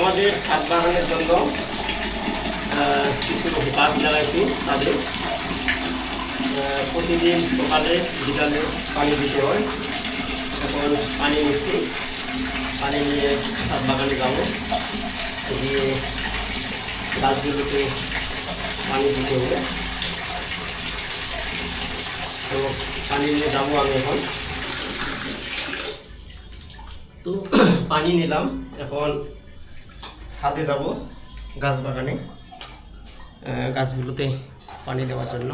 আমাদের ছাদ বাগানের জন্য কিছু গাছ লাগাইছি তাদের প্রতিদিন সকালে বিকালে পানি দিতে হয়। এখন পানি নিচ্ছি। পানি নিয়ে ছাদ বাগানে যাব। গিয়ে গাছগুলোকে পানি দিতে হবে। তো পানি নিয়ে যাব আমি এখন। তো পানি নিলাম। এখন ছাদে যাব গাছ বাগানে গাছগুলোতে পানি দেওয়ার জন্য।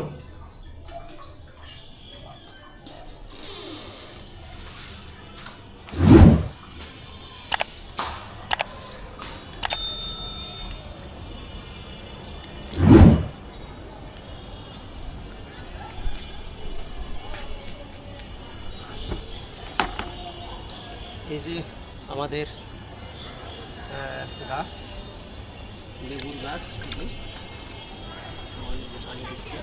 এই যে আমাদের গাছ। লেবুর গাছ পানি দিচ্ছে।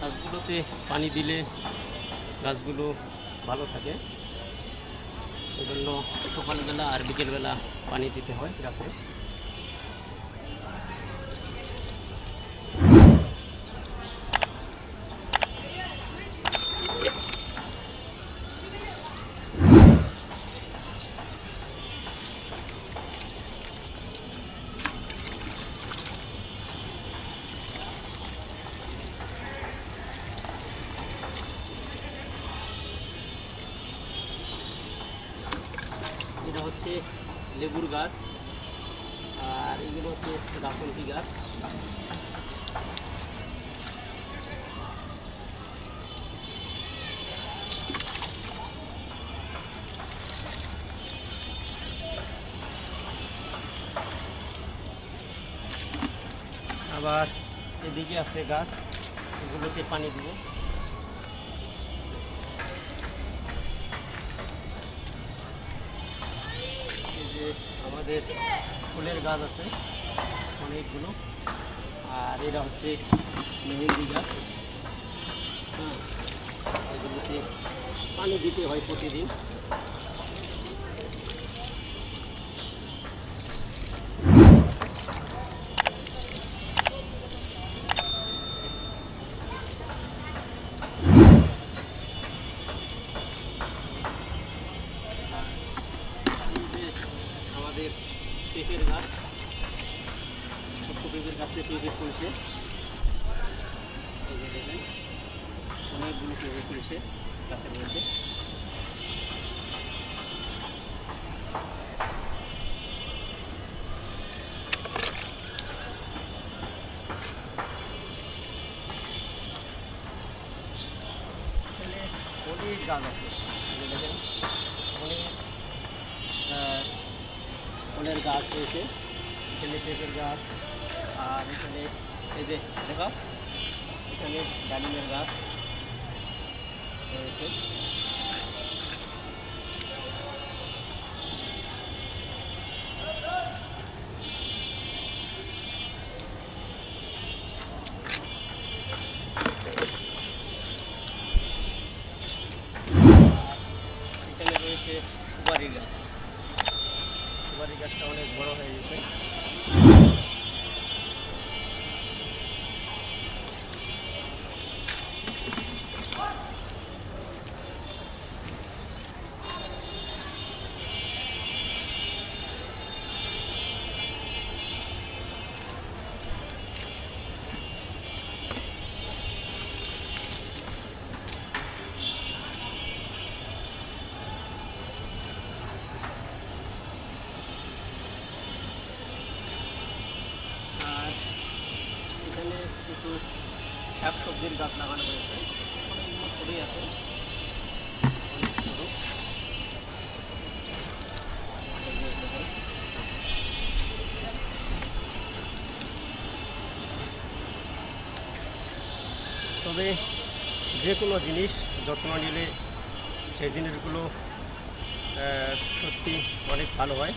গাছগুলোতে পানি দিলে গাছগুলো ভালো থাকে। এই জন্য সকালবেলা আর বিকেলবেলা পানি দিতে হয় গাছে। হচ্ছে লেবুর গাছ, আর এগুলো হচ্ছে রাসনকি গাছ। আবার এদিকে আছে গাছ, এগুলোতে পানি দিব। যে আমাদের ফুলের গাছ আছে, অনেকগুলো। আর এটা হচ্ছে মেহেন্দি গাছ। হ্যাঁ এগুলোতে পানি দিতে হয় প্রতিদিন। আমাদের পেঁপের গাছ। ছোট্ট পেঁপের গাছে পেঁপে ফুলছে এই অনেকগুলো পেঁপে ফুলছে গাছের মধ্যে। অনেক গাছ আছে। দেখেন অনেক আহ, ফলের গাছ রয়েছে এখানে পেঁপের গাছ আর এখানে এই যে দেখো এখানে ডালিমের গাছ রয়েছে এখানে রয়েছে সুপারি গাছ সুপারি গাছটা অনেক বড় হয়ে গেছে। কিছু শাক সবজির গাছ লাগানো হয়েছে ছবি আছে। তবে যে কোনো জিনিস যত্ন নিলে সেই জিনিসগুলো সত্যি অনেক ভালো হয়